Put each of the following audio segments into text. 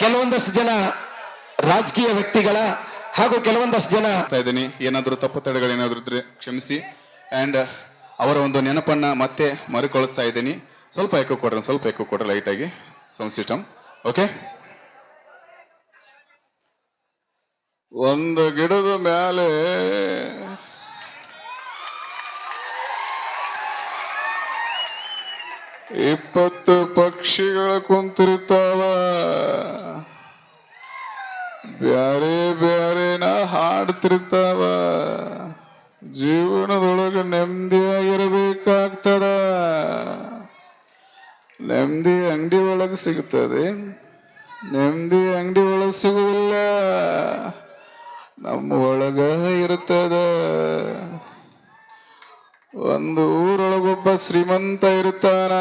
ಕೆಲವೊಂದಷ್ಟು ಜನ ರಾಜಕೀಯ ವ್ಯಕ್ತಿಗಳ ಹಾಗೂ ಕೆಲವೊಂದಷ್ಟು ಜನ ಇದ್ದೀನಿ. ಏನಾದರೂ ತಪ್ಪು ತಡೆಗಳೇನಾದರೂ ಇದ್ರೆ ಕ್ಷಮಿಸಿ. ಆ್ಯಂಡ್ ಅವರ ಒಂದು ನೆನಪನ್ನ ಮತ್ತೆ ಮರುಕಳಿಸ್ತಾ ಇದ್ದೀನಿ. ಸ್ವಲ್ಪ ಎಕ್ಕು ಕೊಡ್ರಿ, ಸ್ವಲ್ಪ ಎಕ್ಕು ಕೊಡ್ರಿ ಲೈಟಾಗಿ ಸೌಂಡ್ ಸಿಸ್ಟಮ್ ಓಕೆ ಒಂದು ಗಿಡದ ಮೇಲೆ ಇಪ್ಪತ್ತು ಪಕ್ಷಿಗಳು ಕುಂತಿರ್ತಾವ ಬ್ಯಾರೆ ಬ್ಯಾರೆನ ಹಾಡ್ತಿರ್ತಾವ ಜೀವನದೊಳಗೆ ನೆಮ್ಮದಿಯಾಗಿರಬೇಕಾಗ್ತದ. ನೆಮ್ಮದಿ ಅಂಗಡಿ ಒಳಗೆ ಸಿಗ್ತದೆ ನೆಮ್ಮದಿ ಅಂಗಡಿ ಒಳಗೆ ಸಿಗುವುದಿಲ್ಲ. ನಮ್ಮ ಒಳಗ ಇರ್ತದ ಒಂದು ಊರೊಳಗೊಬ್ಬ ಶ್ರೀಮಂತ ಇರ್ತಾನ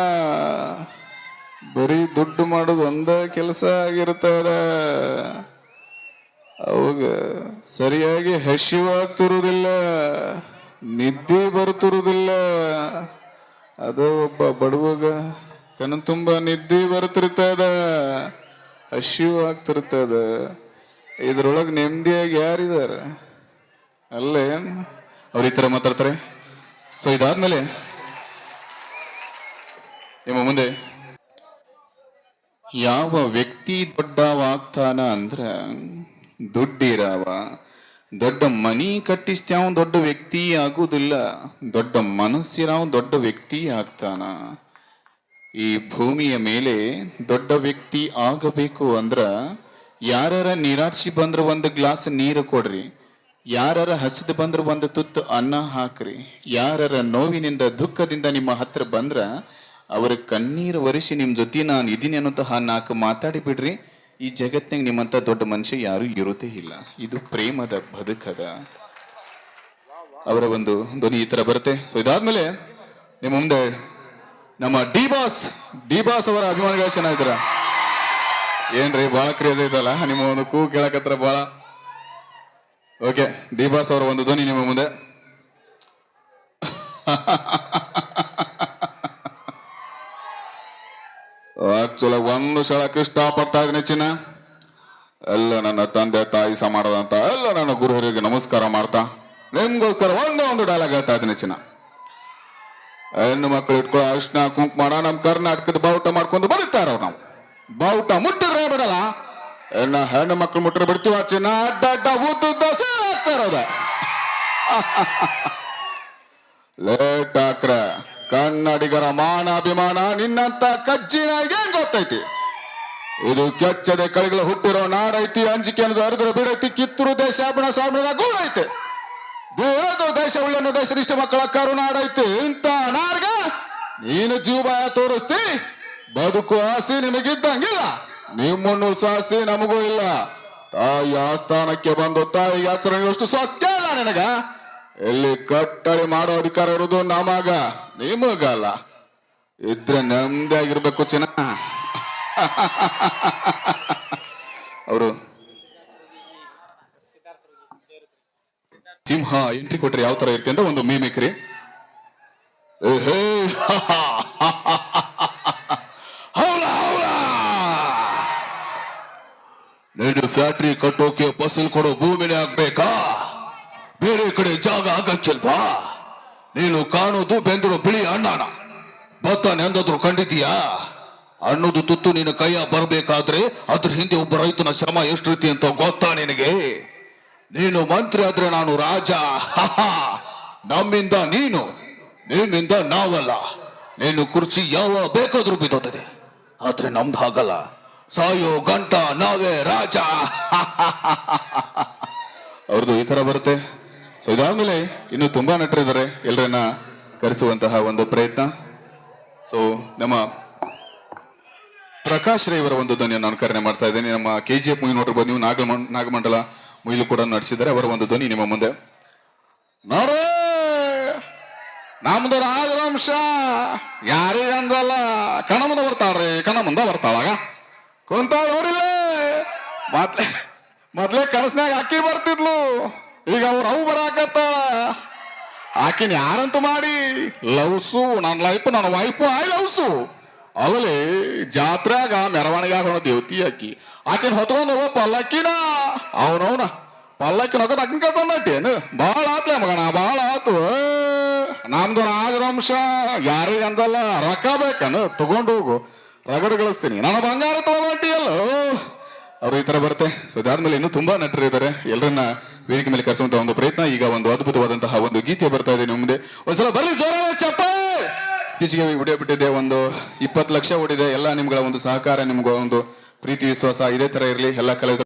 ಬರೀ ದುಡ್ಡು ಮಾಡೋದು ಒಂದ ಕೆಲಸ ಆಗಿರ್ತಾರ ಅವಾಗ ಸರಿಯಾಗಿ ಹಸಿವಾಗ್ತಿರುವುದಿಲ್ಲ, ನಿದ್ದೆ ಬರ್ತಿರುವುದಿಲ್ಲ ಅದು ಒಬ್ಬ ಬಡವಗ ಕನ ತುಂಬ ನಿದ್ದೆ ಬರ್ತಿರ್ತದ ಹಸಿವು ಆಗ್ತಿರ್ತದ ಇದ್ರೊಳಗೆ ನೆಮ್ಮದಿಯಾಗಿ ಯಾರಿದಾರ ಅಲ್ಲೇ ಅವ್ರ ಈ ಥರ ಮಾತಾಡ್ತಾರೆ. ಸೊ ಇದಾದ್ಮೇಲೆ ನಿಮ್ಮ ಮುಂದೆ ಯಾವ ವ್ಯಕ್ತಿ ದೊಡ್ಡವಾಗ್ತಾನ ಅಂದ್ರ ದುಡ್ಡಿರವ. ದೊಡ್ಡ ಮನಿ ಕಟ್ಟಿಸ್ತಾವ ದೊಡ್ಡ ವ್ಯಕ್ತಿ ಆಗುದಿಲ್ಲ. ದೊಡ್ಡ ಮನಸ್ಸಿರಾವ ದೊಡ್ಡ ವ್ಯಕ್ತಿ ಆಗ್ತಾನ. ಈ ಭೂಮಿಯ ಮೇಲೆ ದೊಡ್ಡ ವ್ಯಕ್ತಿ ಆಗಬೇಕು ಅಂದ್ರ ಯಾರ ನಿರಾಶಿ ಬಂದ್ರ ಒಂದು ಗ್ಲಾಸ್ ನೀರು ಕೊಡ್ರಿ. ಯಾರರ ಹಸಿದು ಬಂದ್ರ ಒಂದು ತುತ್ತು ಅನ್ನ ಹಾಕ್ರಿ. ಯಾರರ ನೋವಿನಿಂದ, ದುಃಖದಿಂದ ನಿಮ್ಮ ಹತ್ರ ಬಂದ್ರ ಅವರ ಕಣ್ಣೀರು ಒರೆಸಿ ನಿಮ್ಮ ಜೊತೆ ನಾನು ಇದೀನಿ ಅನ್ನೋತಹ ನಾಲ್ಕು ಮಾತಾಡಿ ಬಿಡ್ರಿ. ಈ ಜಗತ್ತಿನಾಗ ನಿಮ್ಮಂತ ದೊಡ್ಡ ಮನುಷ್ಯ ಯಾರು ಇರೋದೇ ಇಲ್ಲ. ಇದು ಪ್ರೇಮದ ಬದುಕದ. ಅವರ ಒಂದು ಧ್ವನಿ ಈ ತರ ಬರುತ್ತೆ. ಸೊ ಇದಾದ್ಮೇಲೆ ನಿಮ್ಮ ಮುಂದೆ ನಮ್ಮ ಡಿ ಬಾಸ್ ಡಿ ಬಾಸ್ ಅವರ ಅಭಿಮಾನಿಗಳು ಚೆನ್ನಾಗಿದ್ದೀರ ಏನ್ರಿ ಬಹಳ ಕ್ರೇಜ್ ಐತಲ್ಲ? ನಿಮ್ಮ ಒಂದು ಕೂ ಕೇಳಕತ್ರ ಬಹಳ ಓಕೆ ಡಿ ಬಾಸ್ ಅವರ ಒಂದು ಧ್ವನಿ ನಿಮ್ಮ ಮುಂದೆ. ಆಕ್ಚುಲಿ ಒಂದು ಸಳಕ್ಕೆ ಇಷ್ಟಪಡ್ತಾ ಇದ್ದೀನಿ ಚಿನ್ನ. ಎಲ್ಲ ನನ್ನ ತಂದೆ, ತಾಯಿ ಸಮಾನದಂತ ಎಲ್ಲ ನನ್ನ ಗುರು ಹಿರಿಯರಿಗೆ ನಮಸ್ಕಾರ ಮಾಡ್ತಾ, ನಿಮ್ಗೋಸ್ಕರ ಒಂದೇ ಒಂದು ಡೈಲಾಗ್ ಹೇಳ್ತಾ ಇದ್ದೀನಿ ಚಿನ್ನ. ಹೆಣ್ಣು ಮಕ್ಕಳು ಇಟ್ಕೊಳ್ಳೋ ಅರ್ಶನ, ಕುಂಕುಮ ನಮ್ಮ ಕರ್ನಾಟಕದ ಬಾವುಟ ಮಾಡ್ಕೊಂಡು ಬರುತ್ತಾರ ನಾವು. ಬಾವುಟ ಮುಟ್ಟಿದ್ರೆ ಬಿಡಲ್ಲ. ಹೆಣ್ಣ ಹೆಣ್ಣು ಮಕ್ಕಳು ಮುಟ್ಟರೆ ಬಿಡ್ತೀವ ಚಿನ್ನ? ಅಡ್ಡ ಅಡ್ಡ ಉದ್ದುದ್ದ ಆಗ್ತಾ ಇರೋದ. ಲೇಟ್ ಹಾಕ್ರ ಕನ್ನಡಿಗರ ಮಾನ ಅಭಿಮಾನ ನಿನ್ನಂತ ಕಜ್ಜಿನಾಗೆ ಗೊತ್ತೈತಿ? ಇದು ಕೆಚ್ಚದೆ ಕಳಿಗಳು ಹುಟ್ಟಿರೋ ನಾಡೈತಿ ಅಂಜಿಕೆ ಅನ್ನೋದು ಅರಿದ್ರು ಬಿಡೈತಿ, ಕಿತ್ತೂರು ದೇಶ ಬಣ ಸ್ವಾಮಿದ ಗೂಡೈತಿ ದೇವದು ದೇಶ, ಉಳ್ಳನ್ನು ದೇಶ ಇಷ್ಟ ಮಕ್ಕಳ ಕರುನಾಡೈತಿ ಇಂತ ನಾರ್ಗ ನೀನು ಜೀವ ತೋರಿಸ್ತಿ, ಬದುಕು ಆಸೆ ನಿಮಗಿದ್ದಂಗಿಲ್ಲ. ನಿಮ್ಮನ್ನು ಸಾಸಿ ನಮಗೂ ಇಲ್ಲ. ತಾಯಿ ಆಸ್ಥಾನಕ್ಕೆ ಬಂದು ತಾಯಿಗೆ ಆಚರಣೆಯಷ್ಟು ಸೊಕ್ಕ ಇಲ್ಲ ನಿನಗ. ಎಲ್ಲಿ ಕಟ್ಟಳಿ ಮಾಡೋ ಅಧಿಕಾರ ಇರೋದು ನಮಗ, ನಿಮಗಲ್ಲ. ಇದ್ರೆ ನೆಮ್ಮದಿಯಾಗಿರ್ಬೇಕು ಚೆನ್ನ. ಅವರು ಸಿಂಹ ಎಂಟ್ರಿ ಕೊಟ್ರೆ ಯಾವ ತರ ಇರುತ್ತೆ ಅಂತ ಒಂದು ಮೀಮಿಕ್ರಿ ಹೌಲ. ನೀನು ಫ್ಯಾಕ್ಟ್ರಿ ಕಟ್ಟೋಕೆ ಫಸಲ್ ಕೊಡೋ ಭೂಮಿನೇ ಆಗ್ಬೇಕಾ? ಬೇರೆ ಕಡೆ ಜಾಗ ಆಗಕ್ಕಿಲ್ವಾ ನೀನು ಕಾಣೋದು ಬೆಂದಿರೋ ಬಿಳಿ ಅಣ್ಣಾನ. ಭತ್ತ ನೆಂದದ್ರು ಕಂಡಿದ್ದೀಯಾ? ಅನ್ನೋದು ತುತ್ತು ನಿನ್ನ ಕೈಯ ಬರಬೇಕಾದ್ರೆ ಅದ್ರ ಹಿಂದೆ ಒಬ್ಬ ರೈತನ ಶ್ರಮ ಎಷ್ಟು ರೀತಿ ಅಂತ ಗೊತ್ತಾ ನಿನಗೆ? ನೀನು ಮಂತ್ರಿ ಆದ್ರೆ ನಾನು ರಾಜ. ನಮ್ಮಿಂದ ನೀನು ನಿನ್ನಿಂದ ನಾವಲ್ಲ. ನೀನು ಕುರ್ಚಿ ಯಾವ ಬೇಕಾದ್ರೂ ಬಿದ್ದೋತದೆ. ಆದ್ರೆ ನಮ್ದು ಹಾಗಲ್ಲ. ಸಾಯೋ ಗಂಟ ನಾವೇ ರಾಜ. ಅವ್ರದ್ದು ಈ ತರ ಬರುತ್ತೆ. ಸೊ ಇದಾದ್ಮೇಲೆ ಇನ್ನು ತುಂಬಾ ನಟರಿದ್ದಾರೆ. ಎಲ್ಲರನ್ನ ಕರೆಸುವಂತಹ ಒಂದು ಪ್ರಯತ್ನ. ಸೊ ನಮ್ಮ ಪ್ರಕಾಶ್ ರೈ ಅವರ ಒಂದು ಧ್ವನಿಯನ್ನು ನಾನು ಕರೆ ಮಾಡ್ತಾ ಇದ್ದೇನೆ. ನಮ್ಮ ಕೆ ಜಿ ಎಫ್ ಮೂವಿ ನೋಡಿರ್ಬೋದು ನೀವು ನಾಗ ನಾಗಮಂಡಲ ಮೂವಿಲು ಕೂಡ ನಡೆಸಿದ್ದಾರೆ ಅವರ ಒಂದು ಧ್ವನಿ ನಿಮ್ಮ ಮುಂದೆ. ನಮ್ದು ರಾಜವಂಶ. ಯಾರಿಗಂದಲ್ಲ ಕಣ ಮುಂದೆ ಬರ್ತಾಳ್ರಿ ಕಣ ಬರ್ತಾವಾಗ ಬರ್ತಾಳಾಗ ಕುಂತ ನೋಡಿಲ್ಲ ಮೊದ್ಲೇ ಮೊದ್ಲೇ ಕನಸಿನಾಗ ಅಕ್ಕಿ ಬರ್ತಿದ್ಲು. ಈಗ ಅವ್ರ ಅವು ಬರಾಕತ್ತ. ಆಕಿನ ಯಾರಂತ ಮಾಡಿ ಲವ್ಸು ನನ್ನ ಲೈಫ್ ನನ್ನ ವೈಫು ಆಯ್ ಲವ್ಸು ಅವಲೇ ಜಾತ್ರೆಗ ಮೆರವಣಿಗೆ ಆಗೋಣ ದೇವತಿ ಆಕಿ. ಆಕಿನ ಹೊತ್ಕೊಂಡು ಹೋಗೋ ಪಲ್ಲಕ್ಕಿನ, ಅವನವನ. ಪಲ್ಲಕ್ಕಿನ ಹೋಗೋದು ಆಕಿನ ಕರ್ಕೊಂಡೇನು ಭಾಳ ಆತ್ಲೆ ಮಗಣ ಭಾಳ ಆತು. ನಮ್ದು ರಾಜವಂಶ, ಯಾರಿಗೆ ಅಂದಲ್ಲ, ರೊಕ್ಕ ಬೇಕನು ತಗೊಂಡು ಹೋಗು. ರಗಡು ಗಳಿಸ್ತೀನಿ. ನನ್ನ ಬಂಗಾರ ತಗೊಂಡಿಯಲ್ಲ ಅವ್ರು ಈ ತರ ಬರುತ್ತೆ. ಸೊ ಅದಾದ್ಮೇಲೆ ಇನ್ನೂ ತುಂಬಾ ನಟರು ಇದ್ದಾರೆ ಎಲ್ಲರನ್ನ ವೇದಿಕೆ ಮೇಲೆ ಕರೆಸುವಂತಹ ಒಂದು ಪ್ರಯತ್ನ, ಈಗ ಒಂದು ಅದ್ಭುತವಾದಂತಹ ಒಂದು ಗೀತೆ ಬರ್ತಾ ಇದೆ ನಿಮ್ಮ ಮುಂದೆ. ಒಂದ್ಸಲ ಬರ್ರಿ ಜೋರ ಚಪ್ಪ ಇತ್ತೀಚೆಗೆ ವಿಡಿಯೋ ಬಿಟ್ಟಿದೆ ಒಂದು ಇಪ್ಪತ್ತು ಲಕ್ಷ ಓಡಿದೆ ಎಲ್ಲ ನಿಮ್ಗಳ ಒಂದು ಸಹಕಾರ, ನಿಮ್ಗೆ ಒಂದು ಪ್ರೀತಿ, ವಿಶ್ವಾಸ ಇದೇ ತರ ಇರಲಿ. ಎಲ್ಲ ಕಲಾವಿದರು